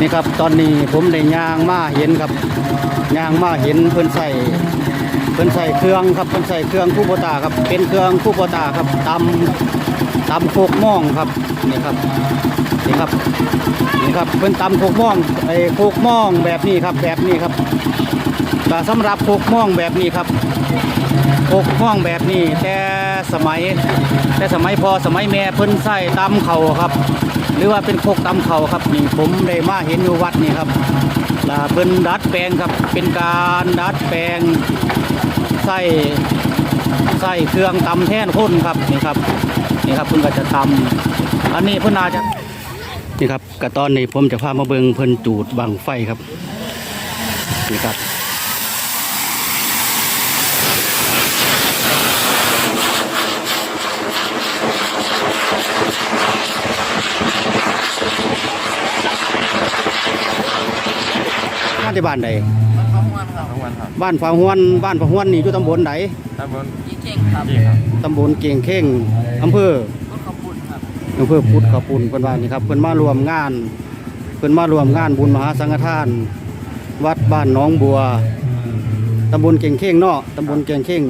นี่ครับตอนนี้ผมได้ยางมาเห็นครับยางมาเห็นเพิ่นใส่เพิ่นใส่เครื่องครับเพิ่นใส่เครื่องคู่โบตาครับเป็นเครื่องคู่โบตาครับตำตำโคกหม่องครับนี่ครับนี่ครับนี่ครับเพิ่นตำโคกหม่องไอ้โคกหม่องแบบนี้ครับแบบนี้ครับก็สำหรับโคกหม่องแบบนี้ครับโคกหม่องแบบนี้แต่สมัย แต่สมัยพอสมัยแม่เพิ่นใส่ตำเขาครับ หรือว่าเป็นโคกตำเขาครับนี่ผมได้มาเห็นอยู่วัดนี่ครับลาเพิ่นดัดแปลงครับเป็นการดัดแปลงใส่ใส่เครื่องตำแท่นข้นครับนี่ครับนี่ครับเพิ่นก็จะตำอันนี้เพิ่นอาจจะนี่ครับกระตอนนี้ผมจะพามาเบิงเพิ่นจูดบังไฟครับนี่ครับ บ้านที่บ้านใดทั้งวันครับทั้งวันครับบ้านฝาหวน บ้านฝาหวนนี่อยู่ตำบลใดตำบลยี่เก่งครับยี่ครับตำบลเกียงเข่งอำเภอรถขบุญครับอำเภอพุทธขปุ่นเพิ่นว่านี่ครับเพิ่นมารวมงาน เพิ่นมารวมงานบุญมหาสังฆทาน วัดบ้านหนองบัวตำบลเกียงเข่งเนาะตำบลเกียงเข่ง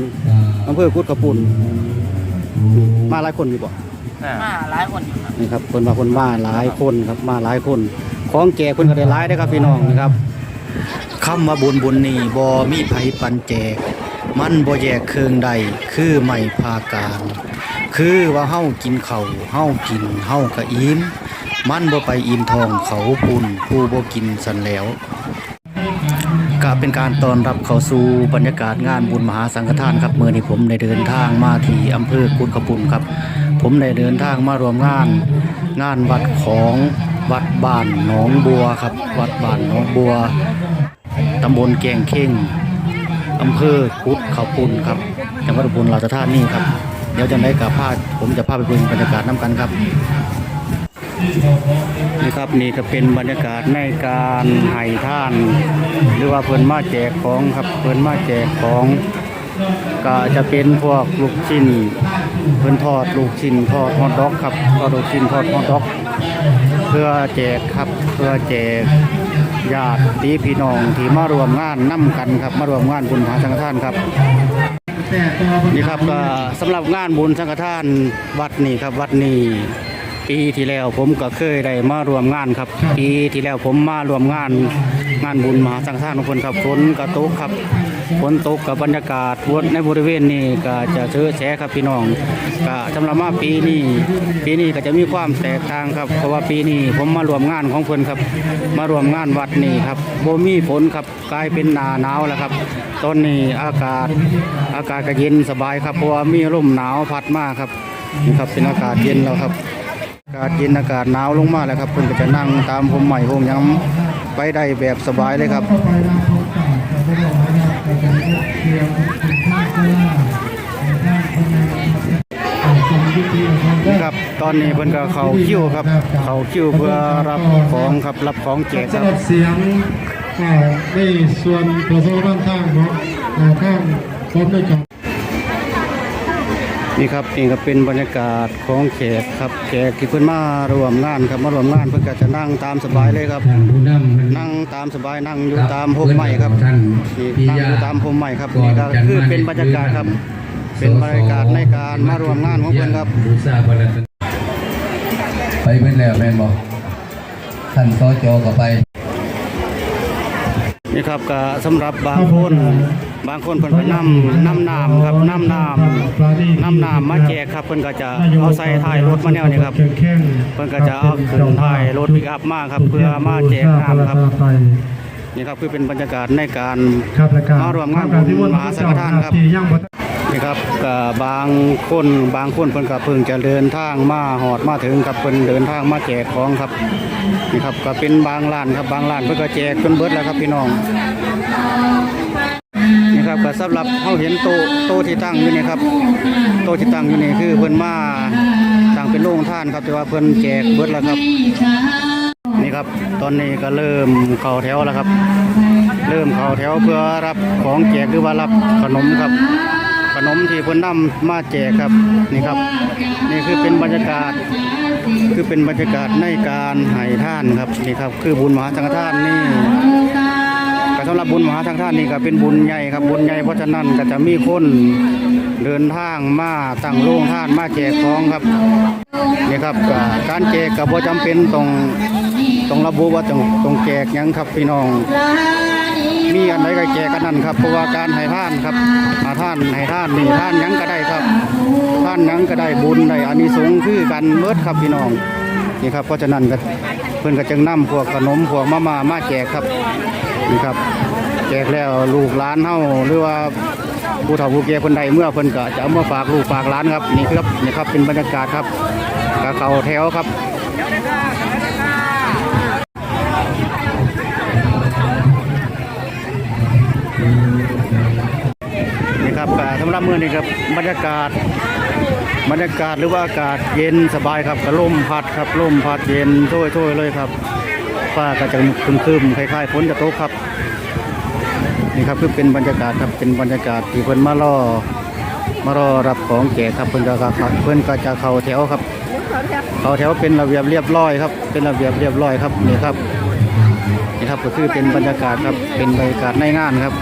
อำเภอพุทธขปุ่นมาหลายคนอยู่บ่อ่ามาหลายคนอยู่ครับนี่ครับเพิ่นว่าเพิ่นมาหลายคนครับมาหลายคน ของแจกเพิ่นก็ได้หลายเด้อครับพี่น้องนะครับ คำว่าบุญบุญนี่บ่มีไผปันแจก มันบ่แยกเครื่องใดคือไม่พาการ คือว่าเฮากินเข้าเฮากินเฮาก็อิ่มมันบ่ไปอิ่มทองเขาปุ่นผู้บ่กินสันแล้วก็เป็นการต้อนรับเข้าสู่บรรยากาศงานบุญมหาสังฆทานครับเมื่อนี้ผมได้เดินทางมาที่อำเภอกุดขปุ่นครับ ผมได้เดินทางมารวมงาน งานวัดของวัดบ้านหนองบัวครับ วัดบ้านหนองบัว ตำบลแกงเข่งอำเภอกุดเขาปุนครับจังหวัดอุบลราชธานีครับ เดี๋ยวจะได้กับพาผมจะพาไปดูบรรยากาศน้ำกันครับนี่ครับนี่ก็เป็นบรรยากาศในการให้ท่าน หรือว่าเพิ่นมาแจกของครับเพิ่นมาแจกของ ก็จะเป็นพวกลูกชิ้นเพิ่นทอดลูกชิ้นทอดฮอทดอกครับทอดลูกชิ้นทอดฮอทดอก เพื่อแจกครับเพื่อแจก ญาติพี่น้องที่มารวมงานนํกันครับ มารวมงานบุญพระสังฆทานครับนี่ครับก็สำหรับงานบุญสังฆทานวัดนี่ครับวัดนี้ ปีที่แล้วผมก็เคยได้มารวมงานครับ ปีที่แล้วผมมารวมงานงานบุญมหาสังฆทานของคนครับฝนกระตกครับฝนตกกับบรรยากาศวนในบริเวณนี้ก็จะเชื้อแฉะครับพี่น้องก็สำหรับมาปีนี้ปีนี้ก็จะมีความแตกต่างครับ เพราะว่าปีนี้ผมมารวมงานของเพิ่นครับ มารวมงานวัดนี่ครับบ่มีฝนครับกลายเป็นหนาหนาวแล้วครับ ตอนนี้อากาศอากาศก็เย็นสบายครับเพราะว่ามีลมหนาวพัดมาครับนี่ครับเป็นอากาศเย็นแล้วครับ อากาศเย็นอากาศหนาวลงมาแล้วครับเพิ่นก็จะนั่งตามผมใหม่ผมยังไปได้แบบสบายเลยครับนี่ครับตอนนี้เพิ่นก็เข้าคิ้วครับ เข้าคิ้วเพื่อรับของครับรับของแจกครับหรับเสียงในส่วนประสบการณ์ข้างเนาะอ่าข้างพร้อมด้วยกั นนี่ครับนี่ก็เป็นบรรยากาศของแขกครับแขกที่เพิ่นมารวมงานครับมารวมงานเพิ่นก็จะนั่งตามสบายเลยครับท่านผู้นำนั่งตามสบายนั่งอยู่ตามพมไม้ครับท่านนี่พินั่งยาอยู่ตามพมไม้ครับนี่ก็คือเป็นบรรยากาศครับ เป็นบรรยากาศในการมารวมงานของเพิ่นครับบูชาพระรัตนไปเพิ่นแล้วแม่นบอกท่านสจก็ไป นี่ครับก็สำหรับบางคนบางคนเพิ่นก็นำนำน้ำครับนำน้ำนำน้ำมาแจกครับเพิ่นก็จะเอาใส่ท้ายรถมาแนวนี้ครับแข่งแข่งเพิ่นก็จะเอาขึ้นท้ายรถปิกอัพมาครับเพื่อมาแจกน้ำครับไปนี่ครับคือเป็นบรรยากาศในการครับและการมารวมงานการที่วนมหาสังฆทานครับที่ยังบ่ทั นี่ครับก็บางคนบางคนเพิ่นก็เพิ่งจะเดินทางมาหอดมาถึงครับเพิ่นเดินทางมาแจกของครับนี่ครับก็เป็นบางร้านครับบางร้านเพิ่นก็แจกจนเบิดแล้วครับพี่น้องนี่ครับก็สำหรับเฮาเห็นโตะโตะที่ตั้งอยู่นี่ครับโตะที่ตั้งอยู่นี่คือเพิ่นมาตั้งเป็นโรงท่านครับแต่ว่าเพิ่นแจกเบิดแล้วครับ นี่ครับตอนนี้ก็เริ่มเข้าแถวแล้วครับ เริ่มเข้าแถวเพื่อรับของแจกหรือว่ารับขนมครับ นมที่เพิ่นนำมาแจกครับนี่ครับ นี่คือเป็นบรรยากาศ คือเป็นบรรยากาศในการให้ท่านครับนี่ครับ คือบุญมหาสังฆทานนี่ก็สำหรับบุญมหาสังฆทานนี่ก็เป็นบุญใหญ่ครับบุญใหญ่เพราะฉะนั้นก็จะมีคนเดินทางมาตั้งโรงทานมาแจกของครับนี่ครับการแจกก็บ่จำเป็นต้องต้องระบุว่าต้องต้องแจกยังครับพี่น้อง จกกันนั่นครับเพราะว่าการให้ท่านครับอาท่านให้ท่านนี่ท่านยังก็ได้ครับ ท่านยังก็ได้บุญได้อานิสงส์คือกันเมิดครับพี่น้องนี่ครับเพราะฉะนั้นก็เพิ่อนก็จึงนำพวกขนมพวกมาม่ามาแจกครับนี่ครับ แจกแล้วลูกหลานเฮาหรือว่าผู้เฒ่าผู้แก่เพิ่นใดเมื่อเพิ่นก็จะเอามาฝากลูกฝากหลานครับนี่ครับนี่ครับเป็นบรรยากาศครับกะเขาแถวครับ ครับสำหรับมื้อนี้ครับบรรยากาศ บรรยากาศหรือว่าอากาศเย็นสบายครับก็ลมพัดครับลมพัดเย็นโช่วยเลยครับฟ้าก็จะครึมๆคล้ายๆฝนจะตกครับ นี่ครับคือเป็นบรรยากาศครับเป็นบรรยากาศที่เพิ่นมารอมารอรับของแจกครับเพิ่นก็ครับเพิ่นก็จะเข้าแถวครับ เข้าแถวเป็นระเบียบเรียบร้อยครับ เป็นระเบียบเรียบร้อยครับนี่ครับนี่ครับก็คือเป็นบรรยากาศครับเป็นบรรยากาศในงานครับ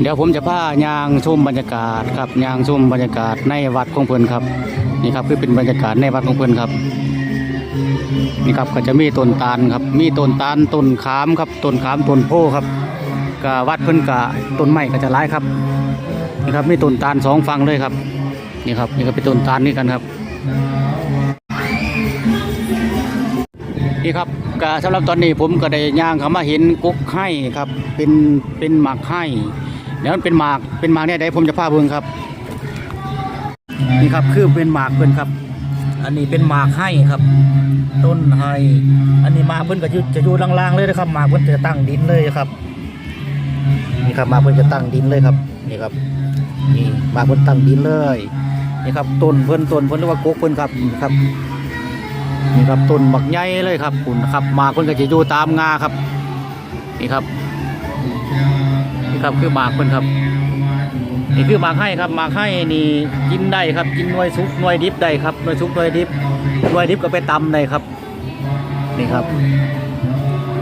เดี๋ยวผมจะพายางชมบรรยากาศครับยางชมบรรยากาศในวัดของเพิ่นครับนี่ครับคือเป็นบรรยากาศในวัดของเพิ่นครับนี่ครับก็จะมีต้นตาลครับ มีต้นตาลต้นขามครับต้นขามต้นโพครับก็วัดเพิ่นก็ต้นไม้ก็จะหลายครับนี่ครับมีต้นตาลสองฝั่งเลยครับนี่ครับนี่ก็เป็นต้นตาลนี่กันครับนี่ครับก็สำหรับตอนนี้ผมก็ได้ย่างเขามาเห็นกุ๊กไห้ครับเป็นเป็นหมากไห้ เดี๋ยวมันเป็นหมากเป็นหมากเนี่ยได้ผมจะพาเบิ่งครับ นี่ครับคือเป็นหมากเพิ่นครับ อันนี้เป็นหมากไห้ครับ ต้นไห้ อันนี้หมากเพิ่นก็อยู่จะอยู่ล่างๆเลยนะครับหมากเพิ่นจะตั้งดินเลยครับนี่ครับหมากเพิ่นจะตั้งดินเลยครับนี่ครับนี่หมากเพิ่นตั้งดินเลยนี่ครับต้นเพิ่นต้นเพิ่นเรียกว่ากุ๊กเพิ่นครับนี่ครับนี่ครับต้นบักใหญ่เลยครับคุณครับหมากเพิ่นก็จะอยู่ตามงาครับ นี่ครับ ครับคือหมากเพิ่นครับ นี่คือหมากให้ครับหมากให้นี่กินได้ครับกินหน่วยสุกหน่วยดิบได้ครับหน่วยสุกหน่วยดิบหน่วยดิบก็ไปตำได้ครับ นี่ครับ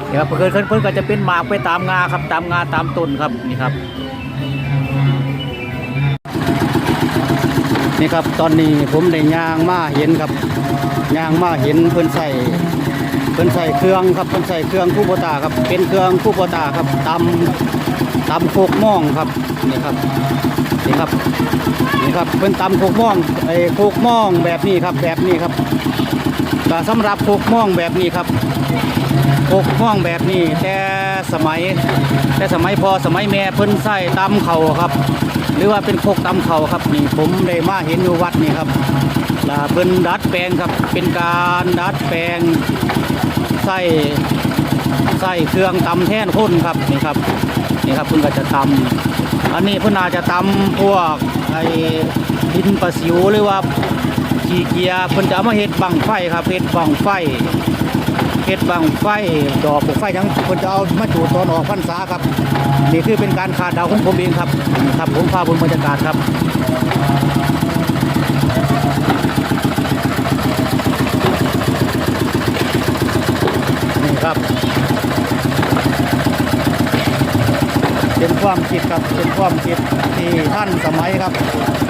นี่ครับเพิ่นเพิ่นเพิ่นก็จะเป็นหมากไปตามงาครับตามงาตามต้นครับนี่ครับ นี่ครับตอนนี้ผมได้ย่างมาเห็นครับย่างมาเห็นเพิ่นใส่เพิ่นใส่เครื่องครับเพิ่นใส่เครื่องคู่โบตาครับเป็นเครื่องคู่โบตาครับตำ ตำโคกม่องครับนี่ครับนี่ครับนี่ครับเพิ่นตำโคกม่องไอ้โคกม่องแบบนี้ครับแบบนี้ครับก็สำหรับโคกม่องแบบนี้ครับโคกม่องแบบนี้ แต่สมัย แต่สมัยพอสมัยแม่เพิ่นใส่ตำเข่าครับ หรือว่าเป็นโคกตำเข่าครับนี่ผมได้มาเห็นอยู่วัดนี่ครับลาเป็นดัดแปลงครับเป็นการดัดแปลงใส่ใส่เครื่องตำแท่นข้นครับนี่ครับ นี่ครับเพิ่นก็จะตำอันนี้เพิ่นอาจจะตำพวกไอ้ดินประสิวหรือว่าขี้เกียจเพิ่นจะเอามาเฮ็ดบังไฟครับเฮ็ดบังไฟเฮ็ดบังไฟดอกพวกไฟทั้งเพิ่นจะเอามาจูดตอนออกพรรษาครับ นี่คือเป็นการขาดดาของผมเองครับครับผมพาบนบรรยากาศครับ นี่ครับ เป็น ความคิดครับเป็นความคิดที่ท่านสมัยครับ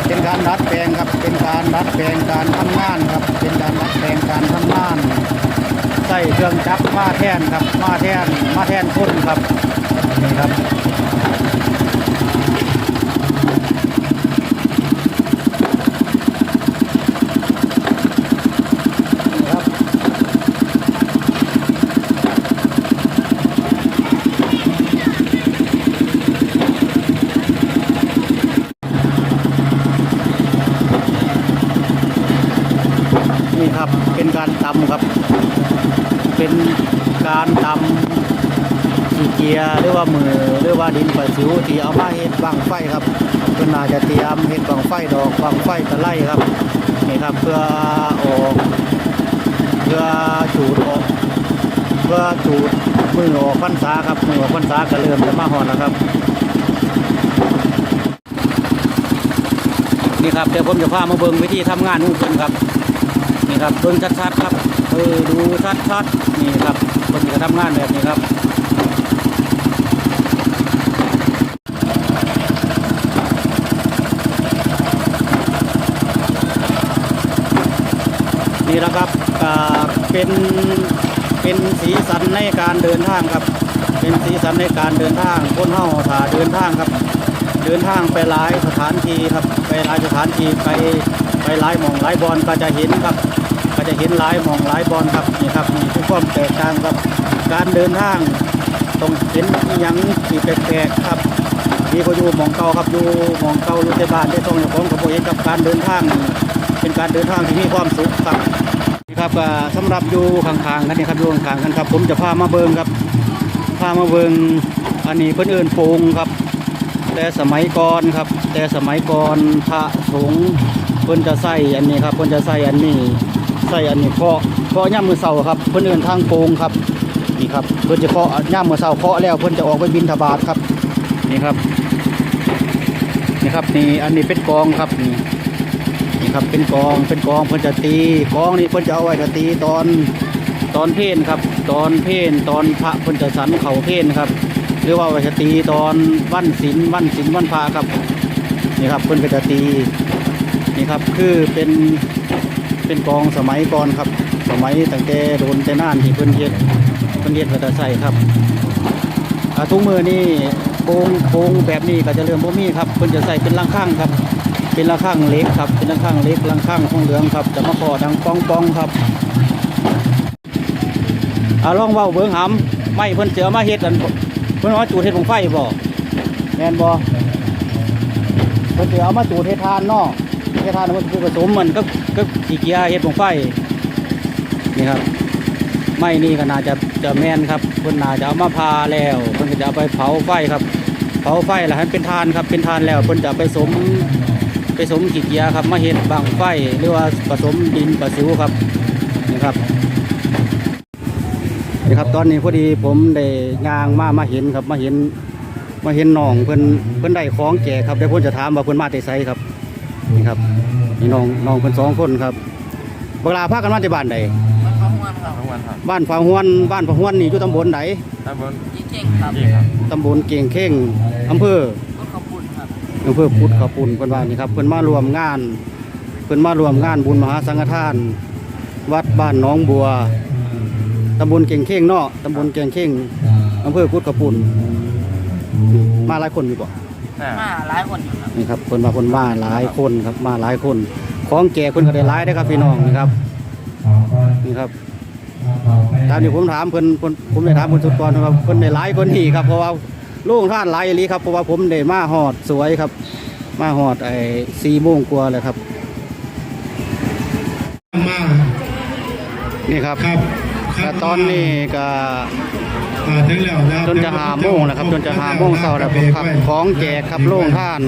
เป็นการรัดแปลงครับ เป็นการรัดแปลงการทำงานครับ เป็นการรัดแปลงการทำงานใส่เครื่องจักรมาแทนครับ มาแทนมาแทนคนครับนี่ครับ เป็นการตำครับ เป็นการตำขี้เกียหรือว่ามือหรือว่าดินประสิวที่เอามาเฮ็ดบังไฟครับเพิ่นนาจะเตรียมเฮ็ดบังไฟดอกบังไฟตะไลครับนี่ครับเพื่อออกเพื่อจูดออกเพื่อจูดมือออกพรรษาครับมือออกพรรษาก็เริ่มจะมาหอนแล้วครับนี่ครับเดี๋ยวผมจะพามาเบิ่งวิธีทำงานของเพิ่นครับนี่ครับเบิ่งชัดๆครับเออดูชัดๆนี่ครับเพิ่นจะทำงานแบบนี้ครับ นี่แหละครับเป็นเป็นสีสันในการเดินทางครับ เป็นสีสันในการเดินทางคนเฮาถาเดินทางครับ เดินทางไปหลายสถานที่ครับไปหลายสถานที่ไปไปหลายหมองหลายบอลก็จะเห็นครับก็จะเห็นหลายหมองหลายบอลครับนี่ครับนี่คือความแตกต่างครับ การเดินทางต้องเห็นอหยังที่แปลกๆครับ มีพออยู่หมองเก่าครับอยู่หมองเก่าอยู่ในบ้านได้ต้องอยู่ของกับโปรเห็นกับการเดินทางเป็นการเดินทางที่มีความสุขครับนี่ครับอ่าสำหรับอยู่ข้างๆกันนี่ครับอยู่ข้างๆกันครับ ผมจะพามาเบิงครับพามาเบิงอันนี้เพิ่อนเอิ้นโปงครับ แต่สมัยก่อนครับ แต่สมัยก่อนพระสงฆ์เพิ่นจะใส่อันนี้ครับเพิ่นจะใส่อันนี้ใส่อันนี้เคาะเคาะย่ามมือเสาครับ เพิ่นเอิ้นทางโปงครับนี่ครับเพิ่นจะเคาะย่ามมือเสาเคาะแล้วเพิ่นจะออกไปบินทบาทครับนี่ครับ ครับนี่อันนี้เป็นกองครับนี่นี่ครับเป็นกองเป็นกองเพิ่นจะตีกองนี่เพิ่นจะเอาไว้จะตีตอนตอนเพนครับ ตอนเพนตอนพระเพิ่นจะสันเข่าเพนครับ หรือว่าไว้จะตีตอนวันศีลวันศีลวันพระครับนี่ครับเพิ่นก็จะตีนี่ครับคือเป็นเป็นกองสมัยก่อนครับ สมัยตั้งแต่โดนแต่นานที่เพิ่นเฮ็ดเพิ่นเฮ็ดก็จะใส่ครับอาทุกมือนี่ โปงโปงแบบนี้ก็จะเริ่มบ่มีครับเพิ่นจะใส่เป็นลังข้างครับ เป็นระฆังเล็กครับ เป็นระฆังเล็กระฆังทองเหลืองครับ จะมาขอดังป้องป้องครับอาลองเว้าเบิ้งหำไม่เพิ่นเจอมาเฮ็ดอันเพิ่นเอาจูดเฮ็ดของไฟบ่แมนบ่เพิ่นสิเอามาจูดเฮ็ดทานเนาะเฮ็ดทานมันคือผสมมันก็ก็ขี้เกียจเฮ็ดของไฟนี่ครับไม่นี่ก็น่าจะจะแมนครับเพิ่นน่าจะเอามาพาแล้วเพิ่นก็จะเอาไปเผาไฟครับ เผาไฟแล้วให้เป็นทานครับเป็นทานแล้วเพิ่นจะเอาไปสมไปสมขีดเกียร์ครับมาเห็ดบางไฟหรือว่าผสมดินประสิวครับนี่ครับนี่ครับตอนนี้พอดีผมได้ย่างมามาเห็นครับมาเห็นมาเห็นน้องเพิ่นเพิ่นได้ของแก่ครับเดี๋ยวผมจะถามว่าเพิ่นมาแต่ไสครับนี่ครับนี่น้องน้องเพิ่นสองคนครับเวลาพากันมาที่บ้านใดมันข้าวม้วนครับทั้งวันครับบ้านฝาหวนบ้านฝาหวนนี่อยู่ตำบลใดถ้าบนยี่ เก่งครับนี่ครับตำบลเกียงเข่งอำเภอรถข้าวปุ้นครับอำเภอพุทธขปุ่นเพิ่นว่านี่ครับเพิ่นมารวมงาน เพิ่นมารวมงานบุญมหาสังฆทาน วัดบ้านหนองบัวตำบลเก่งเข่งเนาะตำบลเก่งเข่งอำเภอพุทธขปุ่นมาหลายคนอยู่บ่อ่ามาหลายคนอยู่ครับนี่ครับเพิ่นว่าเพิ่นมาหลายคนครับมาหลายคน ของแก่เพิ่นก็ได้หลายได้อครับพี่น้องนี่ครับนี่ครับ ตามที่ผมถามเพิ่นเพิ่นผมได้ถามเพิ่นสุดก่อนว่าเพิ่นได้หลายคนนี่ครับเพราะว่าโล่งท่านหลายอีหลีครับเพราะว่าผมได้มาฮอดสวยครับ มาฮอดไอ้4โมงกว่าแล้วครับมานี่ครับครับคแต่รับตอนนี้ก็อ่าถึงแล้วนะครับจนจะหาโมงแล้วครับ จนจะหาโมงเช้าแล้วครับของแจกครับโล่งท่าน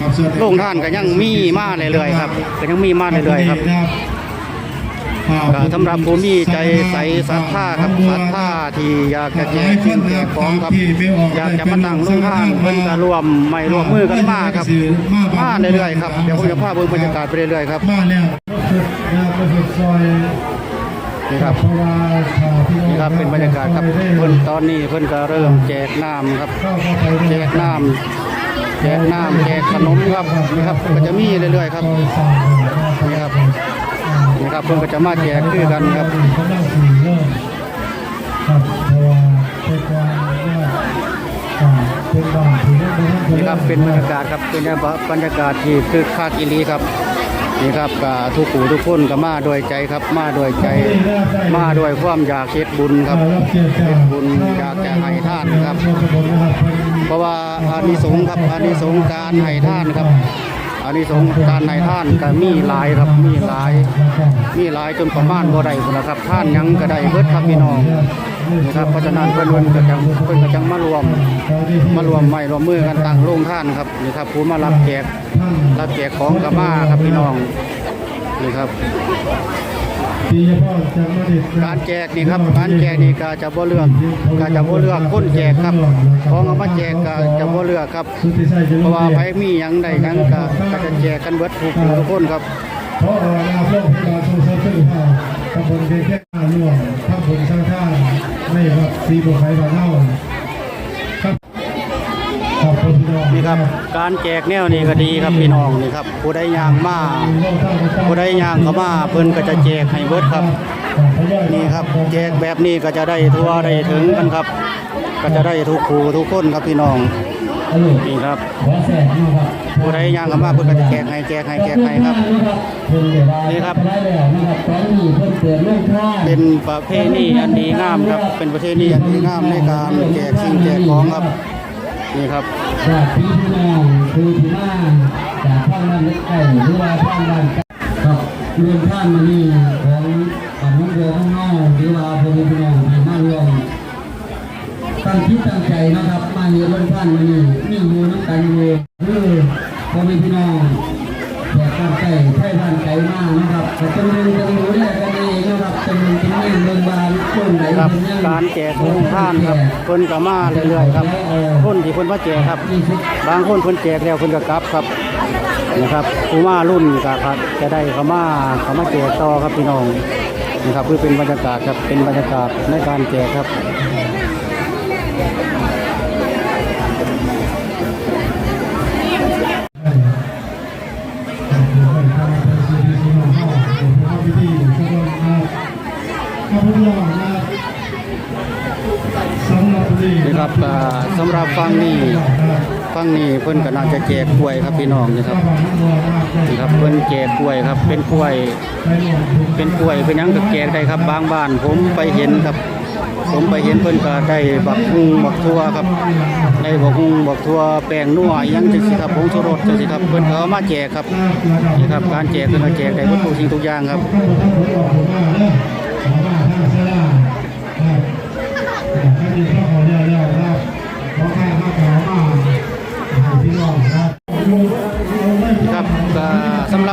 ครับส่วนโล่งท่านก็ยังมีมาเรื่อยๆครับก็ยังมีมาเรื่อยๆครับอ่าก็ สำหรับผู้มีใจใสศรัทธาครับศรัทธาที่อยากจะแจกสิ่งแจกของครับอยากจะมาตั้งโรงทานเพิ่นก็รวมไม่รวมมือกันมาครับมาเรื่อยๆครับเดี๋ยวผมจะพาเบิ่งบรรยากาศไปเรื่อยๆครับมาแล้วซอยนี่ครับนี่ครับเป็นบรรยากาศครับเพิ่นตอนนี้เพิ่นก็เริ่มแจกน้ำครับแจกน้ำแจกน้ำแจกขนมครับนี่ครับก็จะมีเรื่อยๆครับนี่ครับ นี่ครับเพิ่นก็จะมาแจกคือกันครับเขานั่งสี่เริ่มครับเพราะว่าเป็นการว่าอ่าเป็นบ้านที่นั่งนั่งนี่ครับเป็นบรรยากาศครับเป็นบรรยากาศที่คึกคักอีหลีครับนี่ครับก็ทุกผู้ทุกคนก็มาด้วยใจครับ มาด้วยใจ มาด้วยความอยากเฮ็ดบุญครับรับเกียรติจากเฮ็ดบุญอยากจะให้ทานครับ เพราะว่าอานิสงส์ครับอานิสงส์การให้ทานครับ อานิสงส์การในท่านก็มีหลายครับมีหลาย มีหลายจนประมาณบ่ได้นละครับท่านยังก็ได้เบิดครับพี่น้องนี่ครับเพราะฉะนั้นเพิ่นเพิ่นก็จังเพิ่นก็จังมารวม มารวมไม่รวมมือกันตั้งโรงท่านครับนี่ครับผู้มารับแจกรับแจกของกับมาครับพี่น้องนี่ครับ การแจกนี่ครับการแจกนี่ก็จะบ่เลือกก็จะบ่เลือกคนแจกครับของเอามาแจกก็จะบ่เลือกครับเพราะว่าไผกมีหยังใดหยังก็ก็จะแจกกันเบิดทุกทุกคนครับพราะว่านาโลกที่เราชูเชื่อว่าตำบลเกแค่ร่วมทั้งผลสร้างท่านในวัดสีบุไคบ้านเฮาครับขอบคุณพี่ นี่ครับ การแจกแนวนี้ก็ดีครับพี่น้องนี่ครับ ผู้ใดยางมาผู้ใดยางเขามาเพิ่นก็จะแจกให้เบิดครับ นี่ครับแจกแบบนี้ก็จะได้ทั่วได้ถึงกันครับ ก็จะได้ทุกผูทุกคนครับพี่น้องนี่ครับผู้ใดย่างเขามาเพิ่นก็จะแจกให้แจกให้แจกให้ครับนี่ครับได้แล้วนะครับเพิ่นเปิดโรงทานเป็นประเพณีอันดีงามครับ เป็นประเพณีอันดีงามในการแจกสิ่งแจกของครับ นี่ครับจากพี่น้องคือพี่น้าจากข้างบ้านเล็กไก่หรือว่าข้างบ้านก่ครับรวมท่านมานี่ของของน้องโบข้างนอกหรือว่าพ่อพี่น้องที่มารวมตั้งคิดตั้งใจนะครับ มาเรียนรวมท่านมานี่นี่มูน้ำกันอยู่คือพ่อพี่น้องแขกบ้านไก่ไทยบ้านไก่มากนะครับแต่จำเป็นจะรู้แลกันเองนะครับ ครับการแจกของท่านครับเพิ่นก็มาเรื่อยๆครับคนที่เพิ่นมาแจกครับ บางคนเพิ่นแจกแล้วเพิ่นก็กลับครับนะครับผู้มารุ่นก็ครับ จะได้เขามาเขามาแจกต่อครับพี่น้องนะครับเพื่อเป็นบรรยากาศครับเป็นบรรยากาศในการแจกครับ นี่ครับอ่าสำหรับฟังนี่ฟังนี่เพิ่นก็น่าจะแจกกล้วยครับพี่น้องนี่ครับนี่ครับเพิ่นแจกกล้วยครับ เป็นกล้วย เป็นกล้วยเป็นยังก็แจกได้ครับบางบ้านผมไปเห็นครับ ผมไปเห็นเพิ่นก็ได้บักฮุงบักทั่วครับได้บักฮุงบักทั่วแป้งนัวยังจังซี่ครับผงชูรสจังซี่ครับเพิ่นก็เอามาแจกครับนี่ครับการแจกเพิ่นก็แจกได้หมดทุกสิ่งทุกอย่างครับ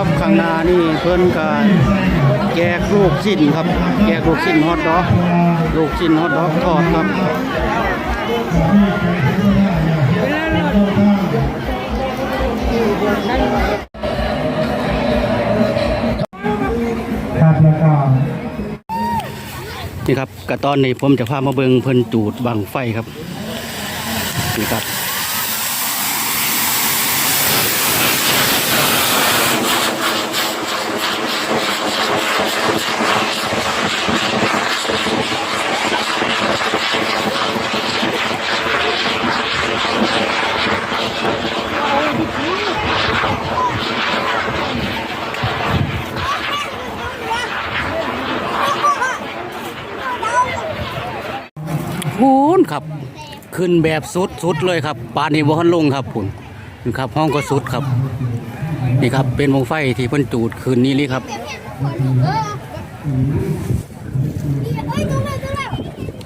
สำหรับข้างหน้านี่เพิ่นก็แจกลูกชิ้นครับ แจกลูกชิ้นฮอทดอกลูกชิ้นฮอทดอกทอดครับครับแล้วก็นี่ครับก็ตอนนี้ผมจะพามาเบิงเพิ่นจูดบังไฟครับนี่ครับพูนครับ ขึ้นแบบสุดสุดเลยครับปานนี้บ่ทันลงครับพุ่นนี่ครับ ห้องก็สุดครับ นี่ครับ เป็นวงไฟที่เพิ่นจูดคืนนี้เลยครับ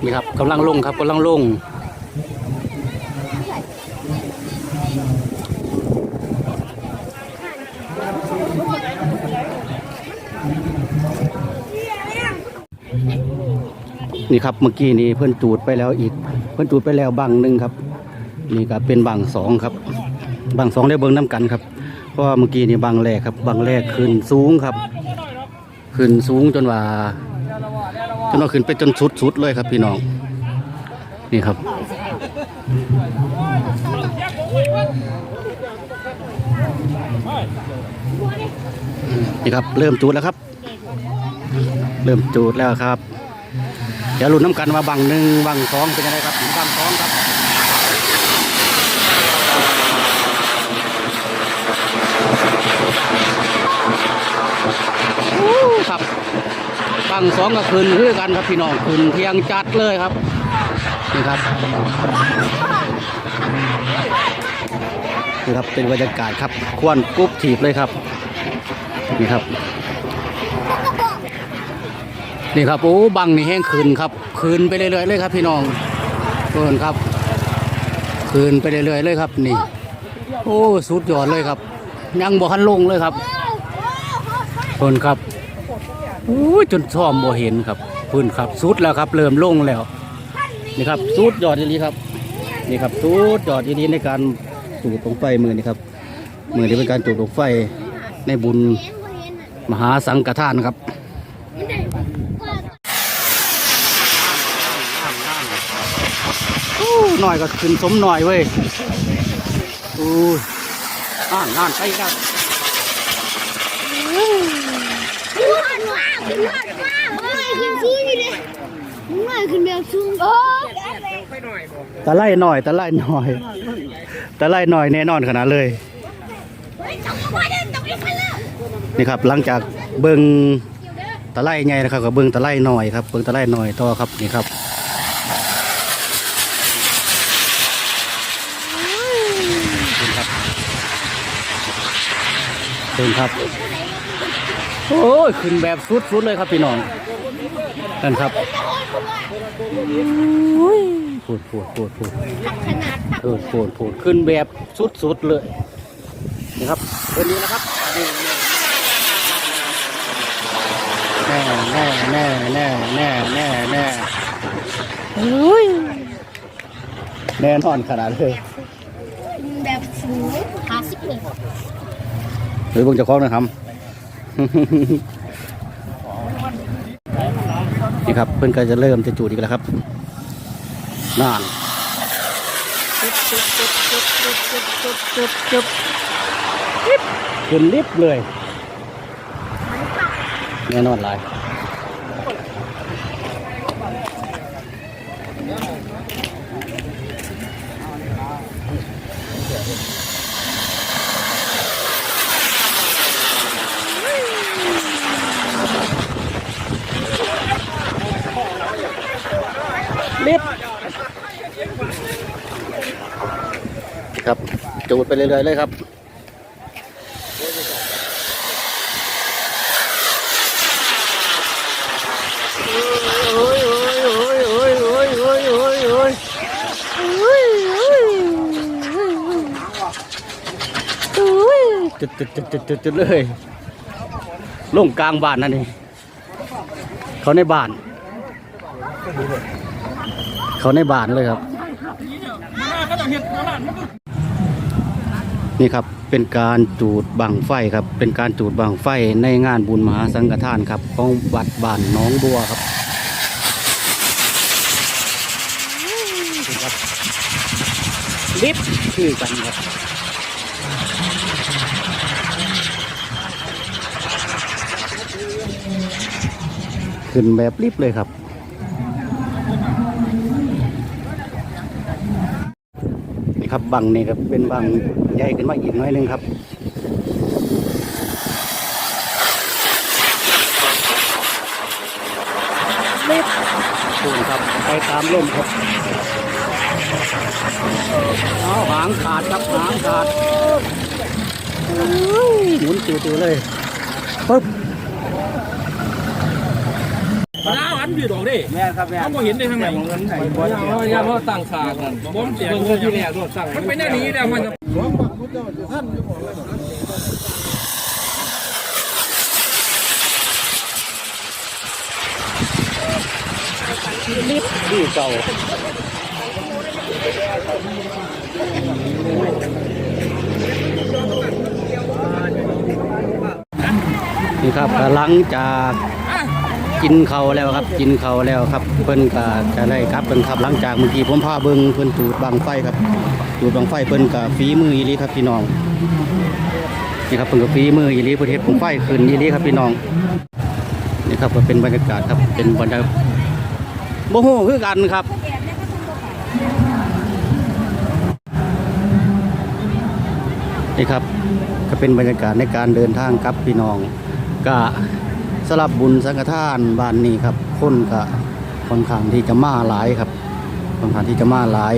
นี่ครับกำลังลงครับกำลังลงนี่ครับเมื่อกี้นี้เพิ่อนจูดไปแล้วอีก เพิ่นจูดไปแล้วบังหนึ่งครับ นี่ก็เป็นบังสองครับบังสองได้เบิ่งน้ำกันครับเพราะเมื่อกี้นี่บังแรกครับบังแรกขึ้นสูงครับ ขึ้นสูงจนว่าจนว่าขึ้นไปจนสุดสุดเลยครับพี่น้องนี่ครับนี่ครับ เริ่มจูดแล้วครับ เริ่มจูดแล้วครับ เดี๋ยวลุ้นน้ำกันว่าบังหนึ่งบังสองเป็นยังไงครับบังสองครับอู้ครับบังสองก็คืนคือกันครับพี่น้องคืนเที่ยงจัดเลยครับนี่ครับนี่ครับเป็นบรรยากาศครับควนกุ๊บถีบเลยครับนี่ครับ นี่ครับโอ้บังนี่แห้งคืนครับคืนไปเรื่อยๆเลยครับ พี่น้องเพิ่นครับคืนไปเรื่อยๆเลยครับ นี่ โอ้สุดยอดเลยครับ ยังบ่ทันลงเลยครับเพิ่นครับโอ้จนซ่อมบ่เห็นครับพื้นครับสุดแล้วครับ เริ่มลงแล้ว นี่ครับสุดยอดอีหลีครับ นี่ครับสุดยอดอีหลีในการจูดลงไฟมือนี่ครับมือนี้เป็นการจูดลงไฟในบุญมหาสังฆทานครับอู้ หน่อยก็ขึ้นสมหน่อยเว้ยอู้ยอ่านอ่านไปครับขึ้นมาขึ้นมาเฮ้ยขึ้นสูงอยู่เลยมึงหน่อยขึ้นแบบสูงโอ้ตะไล่หน่อยตะไล่หน่อยตะไล่หน่อยแน่นอนขนาดเลยต้องมาเดินต้องไปพันแล้วนี่ครับหลังจากเบิงตะไลใหญ่นะครับกับเบิงตะไลหน่อยครับเบิงตะไลหน่อยต่อครับนี่ครับ เดินครับ โอ้ยขึ้นแบบสุดๆเลยครับพี่น้องนั่นครับพูดพูดพูดพูดขนาดพูดพูดขึ้นแบบสุดๆเลยนี่ครับเดินนี้นะครับนี่แน่แน่แน่แน่แน่แน่แน่แน่นอนขนาดเลยแบบสูงห้าสิบเลย หรือเบิ่งเจะคล้าของนะครับ นี่ครับเพื่อนก็จะเริ่มจะจูดอีกแล้วครับนานขึ้นลิฟต์เลย แน่นอนหลาย รีบครับจูดไปเรื่อยๆเลยครับจุดจุดจุดจุดจุดจุดเลยลงกลางบ้านนั่นเองเขาในบ้าน เขาในบ้านเลยครับ นี่ครับเป็นการจูดบังไฟครับ เป็นการจูดบังไฟในงานบุญมหาสังฆทานครับของวัดบ้านน้องบัวครับลิฟต์คือกันครับขึ้นแบบลิฟต์เลยครับ ครับบังนี่ครับเป็นบังใหญ่ขึ้นมาอีกหน้อยนึงครับลิฟต์คูณครับไปตามลมครับเอาหางขาดครับหางขาดหมุนติวๆเลยานยืดอกได้แม่ครับแม่เขาบ่เห็นในทางไหนเงินไหนบ่ได้เอาอย่ามาตั้งฉากนั่นบ่มเสียงเงินอยู่เนี่ยรถสั่งมันเปแน่นี้แล้วมันร้องบักมุดเจ้าจะท่านอยู่บ่เลยดีเก่านี่ครับหลังจาก กินเขาแล้วครับ กินเขาแล้วครับ เพิ่นก็จะได้กลับเพิ่นครับหลังจากเมื่อกี้ผมพาเบิ่งเพิ่นจูดบังไฟครับจูดบังไฟเพิ่นก็ฝีมืออีหลีครับพี่น้องนี่ครับเพิ่นก็ฝีมืออีหลีเพิ่นเฮ็ดบังไฟขึ้นอีหลีครับพี่น้องนี่ครับก็เป็นบรรยากาศครับเป็นบรรยากาศโมโหคือกันครับนี่ครับก็เป็นบรรยากาศในการเดินทางครับพี่น้องก็ สำหรับบุญสังฆทานบ้านนี้ครับคนก็ค่อนข้างที่จะมาหลายครับค่อนข้างที่จะมาหลาย